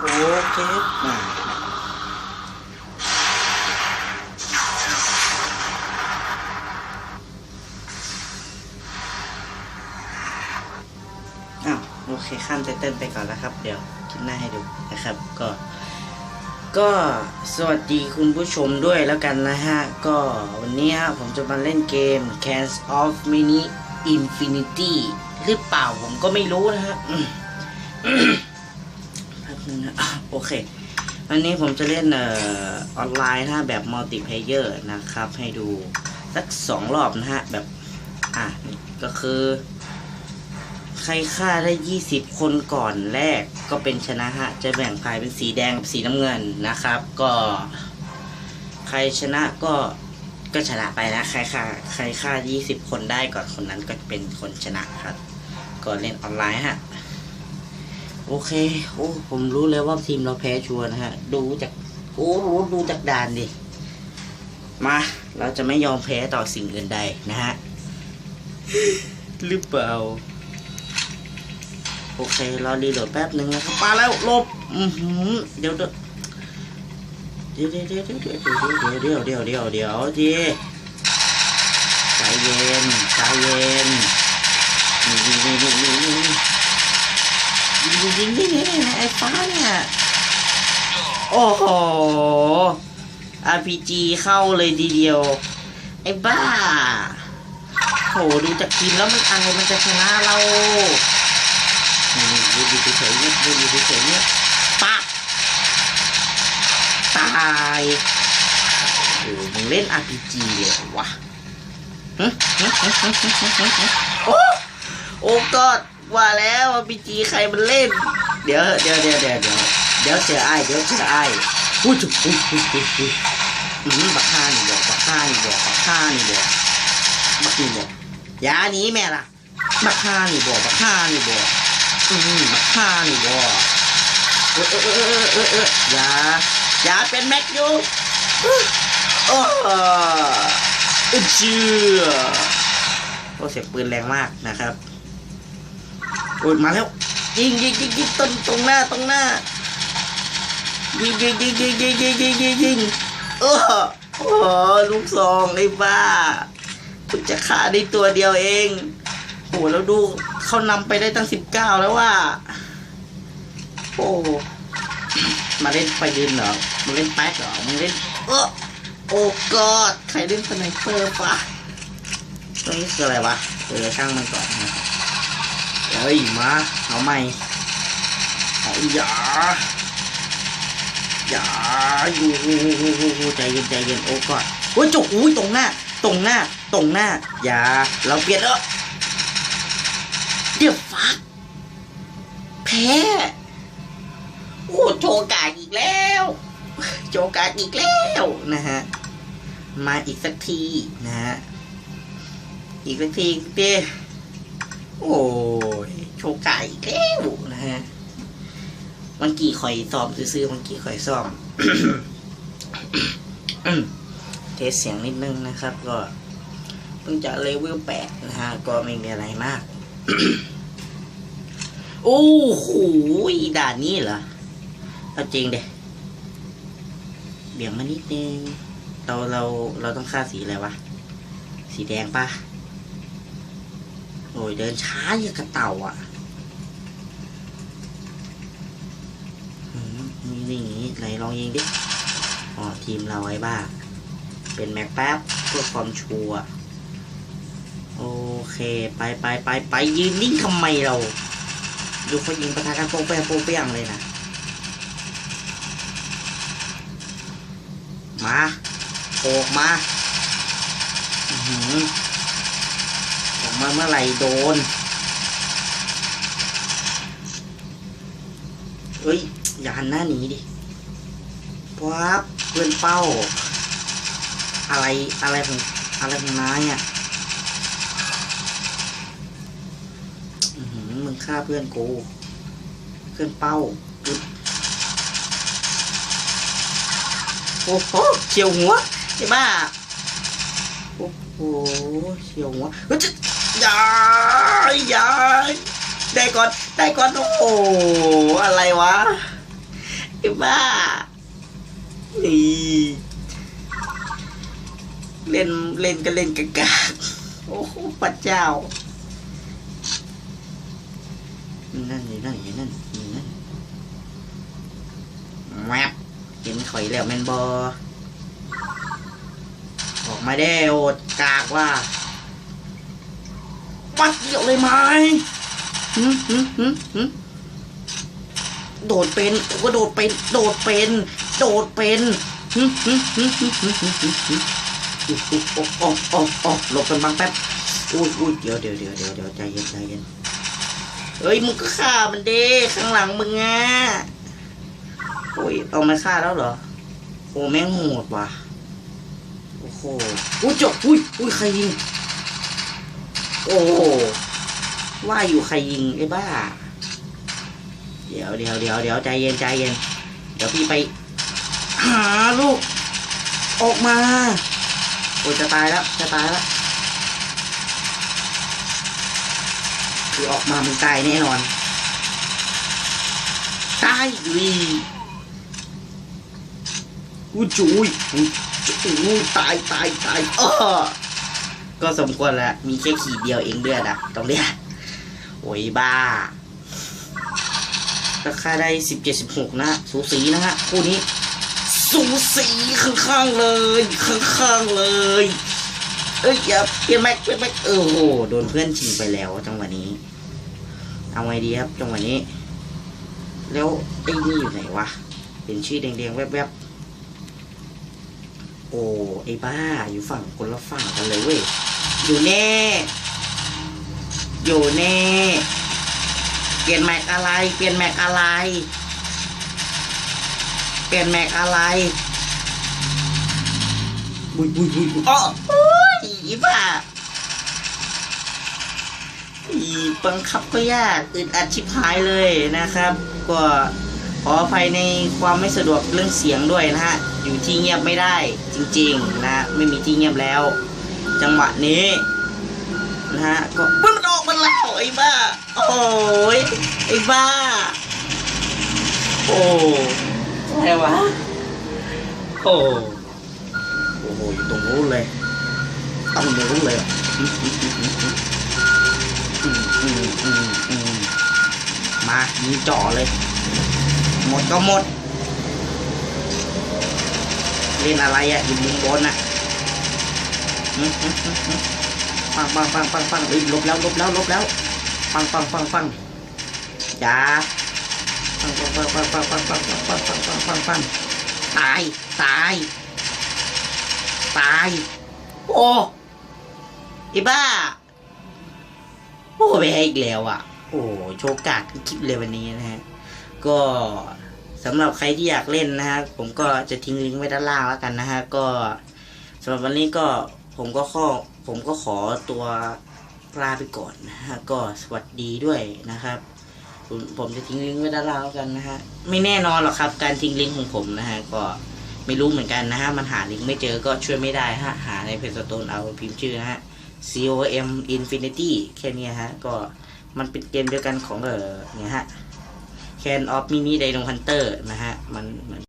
โอเคมาอ้าวโอเคข้ามไตเติ้ลไปก่อนแล้วครับ เดี๋ยวคลิปหน้าให้ดูนะครับ ก็ ก็สวัสดีคุณผู้ชมด้วยแล้วกันนะฮะ ก็วันนี้ผมจะมาเล่นเกม Cans of Mini Infinity หรือเปล่าผมก็ไม่รู้นะฮะ นึงนะโอเค วันนี้ผมจะเล่นเอ่อออนไลน์นะแบบมัลติเพเยอร์นะครับ ให้ดูสักสองรอบนะฮะ แบบ อะ ก็คือ ใครฆ่าได้20คนก่อนแรกก็เป็นชนะฮะ จะแบ่งพายเป็นสีแดงกับสีน้ำเงินนะครับ ก็ ใครชนะก็ก็ชนะไปนะใครฆ่าใครฆ่า 20 คนได้ก่อนคนนั้นก็เป็นคนชนะครับ ก็เล่นออนไลน์ฮะ โอเค โอ้ ผมรู้เลยว่าทีมเราแพ้ชัวร์นะฮะ ดูจากโอ้รู้ดูจากด่านดิ มา เราจะไม่ยอมแพ้ต่อสิ่งอื่นใดนะฮะ หรือเปล่า โอเค รอรีโหลดแป๊บหนึ่งนะครับมาแล้วลบ อือหือเดี๋ยวเดี๋ยวเดี๋ยวเดี๋ยวเดี๋ยวเดี๋ยวเดี๋ยวเดี๋ยวเดี๋ยวเดี๋ยวเดี๋ยวเดี๋ยวใจเย็นใจเย็นนี่นี่นี่นี่ จริงๆที่นี่นะไอ้ฟ้าเนี่ย โอ้โหอาร์พีจีเข้าเลยดีเดียว ไอ้บ้าโหดูจากทีมแล้วมันอะไรมันจะชนะเราดูดูเฉยๆดูดูเฉยๆปะตายโอ้มึงเล่น RPG เลยวะโอ้โอ้กอ ว่าแล้ว RPG ใครมันเล่น เดี๋ยวเดี๋ยวเดี๋ยวเดี๋ยวเดี๋ยวเดี๋ยวเสียไอ้ายเดี๋ยวเสียไอ้ายอุ้ยจุ๊บอุ้ยอุ้ยอุ้ยอุ้ยอืมบักฆ่านี่บอกบักฆ่านี่บอกบักฆ่านี่บอกบักนี่บอกอย่าหนีแม่ล่ะบักฆ่านี่บอกบักฆ่านี่บอกอืมบักฆ่านี่บ่เออเออเออเออเอออย่าอย่าเป็นแม็กอยู่โอ้เออเชื่อโอ้เสียงปืนแรงมากนะครับ โอ้ยมาแล้วยิงยิงยิงยิงต้นตรงหน้าตรงหน้ายิงยิงยิงยิงยิงยิงยิงยิงยิงโอ้โหลูกซองไอ้บ้าคุณจะฆ่าได้ตัวเดียวเองโอ้แล้วดูเขานำไปได้ตั้งสิบเก้าแล้วว่า โอ้มาเล่นไปยืนเหรอมาเล่นแป๊กเหรอมาเล่นเออโอ้กอดใครเล่นสไนเปอร์ปะตรงนี้คืออะไรวะเออช่างมันก่อนนะ เฮ้ยมาเอาใหม่เอาอย่าอย่าอยู่ใจเย็นใจเย็นโอ้ก่อดโอ้ยจุกอุ้ยตรงหน้า ตรงหน้า ตรงหน้า อย่า เราเปลี่ยนเออเดี๋ยวฟักแพ้โอ้โชกาอีกแล้ว โชกาอีกแล้วนะฮะ มาอีกสักทีนะฮะ อีกสักทีอีกที โอ้ยโชกาอีกแล้วนะฮะมันกี่ข่อยซ้อมซื้อๆมันกี่ข่อยซ้อมเทสเสียงนิดนึงนะครับ ก็เพิ่งจะเลเวลแปดนะฮะ ก็ไม่มีอะไรมาก โอ้โหด่านนี้เหรอเอาจริงเด็เบี่ยงมานิดนึงเราเราเราต้องฆ่าสีอะไรวะ สีแดงปะ โอ้ยเดินช้าอย่างกระเต่าอะมนี่นี่อย่างงี้ไหนลองยิงดิ อ๋อ ทีมเราไอ้บ้า เป็นแม็กแป๊บเพื่อความชัวร์โอเค ไปไปไปไปยืนนิ่งทำไมเรา ดูเขายิงประทะกันโป๊ะเปียงโป๊ะเปียงเลยนะ มาโอกมา อือหือออก มาเมื่อไหร่โดน เฮ้ย อย่าหันหน้าหนีดิวับเพื่อนเป้า อะไรอะไรของอะไรของนายอะมึงฆ่าเพื่อนกูเพื่อนเป้าโอ้โหเฉียวหัวไอ้บ้า โอ้โหเฉียวหัวเฮ้ย จะอย่าอยได้ก่อนได้ก่อนโอ้โหอะไรวะไอ้บ้านี่เล่นเล่นก็เล่นกากาโอ้โหพระเจ้า นั่นนี่นั่นนี่นั่นนี่นั่นแมบเห็นข่อยแล้วแมนบอออกมาได้โอดกากว่า ปัดเดียวเลยไหมหืมหืมหืมหืมโดดเป็นกูก็โดดเป็น โดดเป็น โดดเป็นหืมหืมหืมหืมหืมหืมหืมหืมอุ๊ยอุ๊ยโอ้โอ้โอ้โอ้หลบกันบางแป๊บอุ้ยอุ้ยเดี๋ยวเดี๋ยวเดี๋ยวเดี๋ยวเดี๋ยวใจเย็นใจเย็นเฮ้ยมึงก็ฆ่ามันดิข้างหลังมึงอะโอ้ยเอามาฆ่าแล้วเหรอโอ้แม่งโหดว่ะโอ้โหอุ้ยจบอุ้ยอุ้ยใครยิง โอ้ว่าอยู่ใครยิงไอ้บ้า เดี๋ยวเดี๋ยวเดี๋ยวเดี๋ยวใจเย็นใจเย็น เดี๋ยวพี่ไป หาลูก ออกมาโอ้จะตายแล้วจะตายแล้วคือออกมามึงตายแน่นอน ตายวีอุ้จุยอุ้ยจุยตายตายตายอ้อ ก็สมควรแล้วมีแค่ขีดเดียวเองเลือดอะตรงเนี้ยโอ้ยบ้าราคาได้สิบเจ็ดสิบหกนะสูสีนะฮะคู่นี้ สูสีข้างๆเลยข้างๆเลย เอ้ยอย่าเปลี่ยนแม็กเปลี่ยนแม็กเออโหโดนเพื่อนชิงไปแล้วจังหวะนี้ เอาไงดีครับจังหวะนี้ แล้วไอ้นี่อยู่ไหนวะเป็นชื่อแดงๆแวบๆโอ้ไอ้บ้าอยู่ฝั่งคนละฝั่งกันเลยเว้ย อยู่แน่ อยู่แน่ เปลี่ยนแม็กอะไร เปลี่ยนแม็กอะไร เปลี่ยนแม็กอะไรบุยบุยบุยบุยอ๋อโอ้ยอีบ้าอีบังคับก็ยากอึดอัดชิบหายเลยนะครับ ก็ขออภัยในความไม่สะดวกเรื่องเสียงด้วยนะฮะ อยู่ที่เงียบไม่ได้จริงๆนะ ไม่มีที่เงียบแล้ว จังหวะนี้นะฮะก็มันออกมาแล้วไอ้บ้า โอ้ยไอ้บ้า โอ้อะไรวะโอ้โอ้โหอยู่ตรงนู้นเลยต้องตรงนู้นเลยมอืมอืมอืมมายิงจ่อเลย หมดก็หมด เล่นอะไรอะอยู่มุมบนอะอืมอืมอืมอืม ปังปังปังปังปังเอ้ยลบแล้วลบแล้วลบแล้วปังปังปังปังอย่าปังปังปังปังปังปังปังปังปังปังปังปังปังตายตายตายโอ้ไอ้บ้าโอ้ไปให้อีกแล้วอะ โอ้โชว์กากคลิปเลยวันนี้นะฮะก็สำหรับใครที่อยากเล่นนะฮะผมก็จะทิ้งลิงก์ไว้ด้านล่างแล้วกันนะฮะก็สำหรับวันนี้ก็ ผมก็ข้อผมก็ขอตัวลาไปก่อนนะฮะก็สวัสดีด้วยนะครับ ผมผมจะทิ้งลิงก์ไว้ด้านล่างแล้วกันนะฮะไม่แน่นอนหรอกครับ การทิ้งลิงก์ของผมนะฮะก็ไม่รู้เหมือนกันนะฮะมันหาลิงก์ไม่เจอก็ช่วยไม่ได้ฮะหาในเพจสโตนเอาพิมพ์ชื่อนะฮะ COM Infinity แค่นี้ฮะก็มันเป็นเกมเดียวกันของเออเนี่ยฮะ Can of Mini Dino Hunter นะฮะมันเหมือน